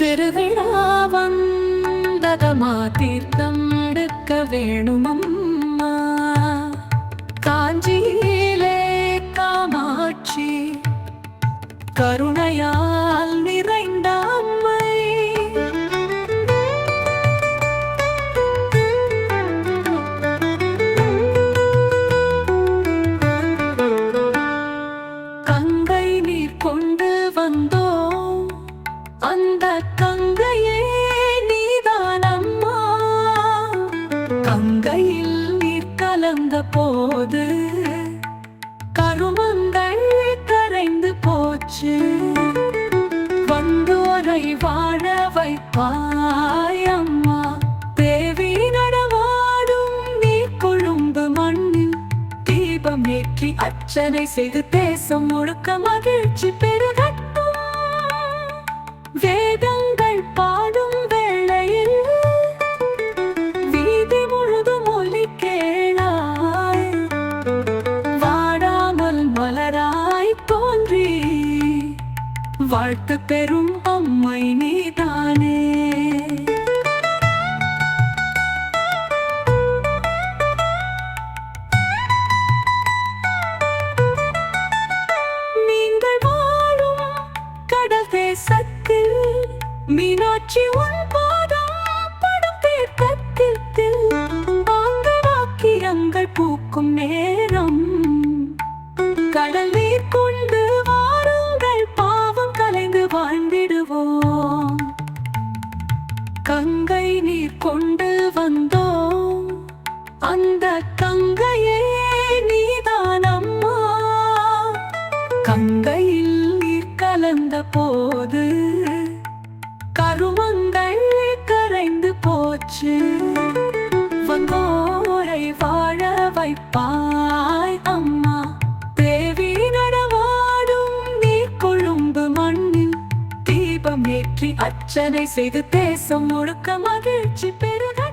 திருவிழா வந்ததமா தீர்த்தம் எடுக்க வேணுமம்மா. காஞ்சியிலே காமாட்சி கருணையால் நிறைந்த அம்மை. கங்கை நீர் கொண்டு வந்தோம். கங்கையே நீதான் அம்மா கங்கையில் நீர் கலந்த போது கருமங்கள் கரைந்து போச்சு. வந்தோரை வாழ வைப்பாய் தேவி நடமாடும் நீர் கொழும்பு மண்ணில் தீபம் ஏற்றி அர்ச்சனை செய்து தேசம் முழுக்க மகிழ்ச்சி பெரு தோன்றி வாழ்த்து பெறும் அம்மை நீதானே. நீங்கள் வாழும் கடல் தேசத்தில் மீனாட்சி உன் பாதம் படும் தேக்கத்தில் ஆங்கராக்கியங்கள் பூக்கும் நேரம் கொண்டு வந்தோம். அந்த கங்கையே நீதான் அம்மா கங்கையில் நீர் கலந்த போது கருமங்கள் கரைந்து போச்சு. வந்தோரை வாழ வைப்பாய் அம்மா. மண்ணில் அர்ச்சனை செய்து தேசம் முழுக்க மகிழ்ச்சி பெருக